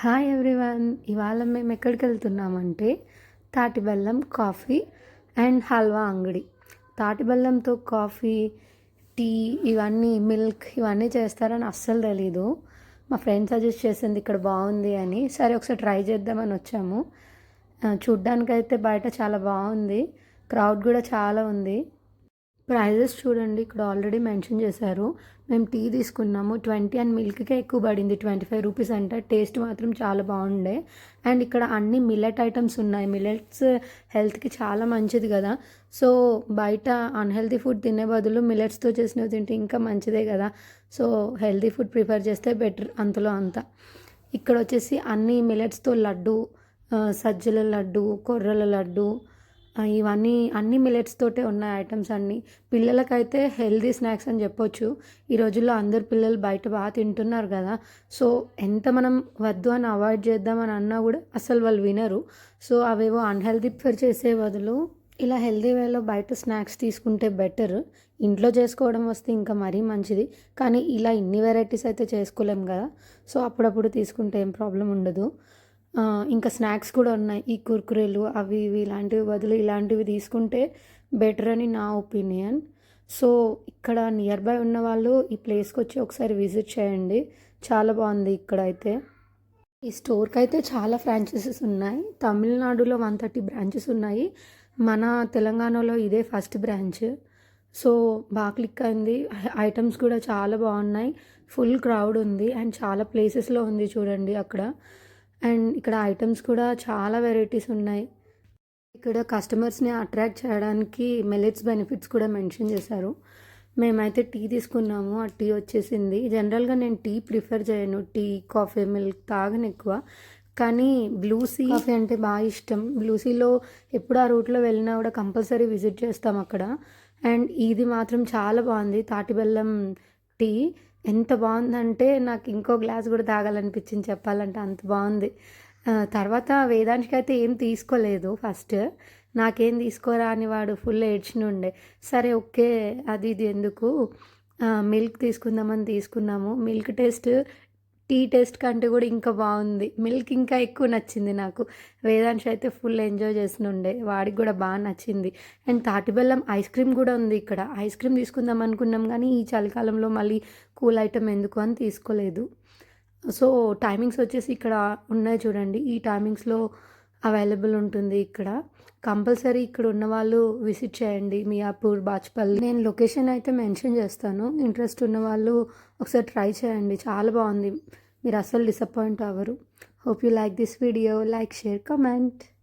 Hi everyone. ఇవాళ మేము ఎక్కడికి వెళ్తున్నామంటే తాటిబెల్లం కాఫీ అండ్ హల్వా అంగడి. తాటిబెల్లంతో కాఫీ టీ ఇవన్నీ మిల్క్ ఇవన్నీ చేస్తారని అస్సలు తెలీదు. మా ఫ్రెండ్ సజెస్ట్ చేసింది ఇక్కడ బాగుంది అని. సరే ఒకసారి ట్రై చేద్దామని వచ్చాము. చూడ్డానికైతే బయట చాలా బాగుంది. క్రౌడ్ కూడా చాలా ఉంది. ప్రైజెస్ చూడండి ఇక్కడ ఆల్రెడీ మెన్షన్ చేశారు. మేము టీ తీసుకున్నాము. ట్వంటీ అండ్ మిల్క్కే ఎక్కువ పడింది. ట్వంటీ ఫైవ్ రూపీస్ అంటే. టేస్ట్ మాత్రం చాలా బాగుండే. అండ్ ఇక్కడ అన్ని మిల్లెట్ ఐటమ్స్ ఉన్నాయి. మిల్లెట్స్ హెల్త్కి చాలా మంచిది కదా. సో బయట అన్హెల్తీ ఫుడ్ తినే బదులు మిల్లెట్స్తో చేసినవి తింటే ఇంకా మంచిదే కదా. సో హెల్తీ ఫుడ్ ప్రిఫర్ చేస్తే బెటర్ అంతలో అంత. ఇక్కడ వచ్చేసి అన్ని మిల్లెట్స్తో లడ్డు సజ్జల లడ్డు కొర్రల లడ్డు ఇవన్నీ అన్ని మిలెట్స్ తోటే ఉన్నాయి ఐటమ్స్ అన్నీ. పిల్లలకైతే హెల్దీ స్నాక్స్ అని చెప్పొచ్చు. ఈ రోజుల్లో అందరు పిల్లలు బయట బాగా తింటున్నారు కదా. సో ఎంత మనం వద్దు అని అవాయిడ్ చేద్దామని అన్నా కూడా అసలు వాళ్ళు వినరు. సో అవేవో అన్హెల్దీ ప్రిఫర్ చేసే బదులు ఇలా హెల్దీ వేలో బయట స్నాక్స్ తీసుకుంటే బెటర్ ఇంట్లో చేసుకోవడం వస్తే ఇంకా మరీ మంచిది. కానీ ఇలా ఇన్ని వెరైటీస్ అయితే చేసుకోలేం కదా. సో అప్పుడప్పుడు తీసుకుంటే ఏం ప్రాబ్లం ఉండదు. ఇంకా స్నాక్స్ కూడా ఉన్నాయి. ఈ కుర్కురేలు అవి ఇవి ఇలాంటివి బదులు ఇలాంటివి తీసుకుంటే బెటర్ అని నా ఒపీనియన్. సో ఇక్కడ నియర్ బై ఉన్న వాళ్ళు ఈ ప్లేస్కి వచ్చి ఒకసారి విజిట్ చేయండి. చాలా బాగుంది ఇక్కడ అయితే. ఈ స్టోర్కి అయితే చాలా ఫ్రాంచైజెస్ ఉన్నాయి. తమిళనాడులో వన్ థర్టీ బ్రాంచెస్ ఉన్నాయి. మన తెలంగాణలో ఇదే ఫస్ట్ బ్రాంచ్. సో బాగా క్లిక్ అయింది. ఐటమ్స్ కూడా చాలా బాగున్నాయి. ఫుల్ క్రౌడ్ ఉంది. అండ్ చాలా ప్లేసెస్లో ఉంది చూడండి అక్కడ. అండ్ ఇక్కడ ఐటమ్స్ కూడా చాలా వెరైటీస్ ఉన్నాయి. ఇక్కడ కస్టమర్స్ని అట్రాక్ట్ చేయడానికి మెలిట్స్ బెనిఫిట్స్ కూడా మెన్షన్ చేశారు. మేమైతే టీ తీసుకున్నాము. ఆ టీ వచ్చేసింది. జనరల్గా నేను టీ ప్రిఫర్ చేయను. టీ కాఫీ మిల్క్ తాగను ఎక్కువ. కానీ బ్లూసీ కాఫీ అంటే బాగా ఇష్టం. బ్లూసీలో ఎప్పుడు ఆ రూట్లో వెళ్ళినా కూడా కంపల్సరీ విజిట్ చేస్తాం అక్కడ. అండ్ ఇది మాత్రం చాలా బాగుంది. తాటి బెల్లం టీ ఎంత బాగుందంటే నాకు ఇంకో గ్లాస్ కూడా తాగాలనిపించింది చెప్పాలంటే అంత బాగుంది. తర్వాత వేదాంశకి అయితే ఏం తీసుకోలేదు ఫస్ట్. నాకేం తీసుకోరా అని వాడు ఫుల్ ఏడ్చినుండే. సరే ఓకే అది ఇది ఎందుకు? మిల్క్ తీసుకుందామని తీసుకున్నాము. మిల్క్ టేస్ట్ టీ టేస్ట్ కంటే కూడా ఇంకా బాగుంది. మిల్క్ ఇంకా ఎక్కువ నచ్చింది నాకు. వేదాంశ అయితే ఫుల్ ఎంజాయ్ చేస్తుండే. వాడికి కూడా బాగా నచ్చింది. అండ్ తాటిబెల్లం ఐస్ క్రీమ్ కూడా ఉంది ఇక్కడ. ఐస్ క్రీమ్ తీసుకుందాం అనుకున్నాం కానీ ఈ చలికాలంలో మళ్ళీ కూల్ ఐటమ్ ఎందుకు అని తీసుకోలేదు. సో టైమింగ్స్ వచ్చేసి ఇక్కడ ఉన్నాయి చూడండి. ఈ టైమింగ్స్లో అవైలబుల్ ఉంటుంది ఇక్కడ. కంపల్సరీ ఇక్కడ ఉన్న వాళ్ళు విజిట్ చేయండి మియాపూర్ బాచ్పల్లి నేను లొకేషన్ అయితే మెన్షన్ చేస్తాను. ఇంట్రెస్ట్ ఉన్న వాళ్ళు ఒకసారి ట్రై చేయండి. చాలా బాగుంది. మీరు అస్సలు డిసప్పాయింట్ అవ్వరు. Hope you like this video. Like share comment.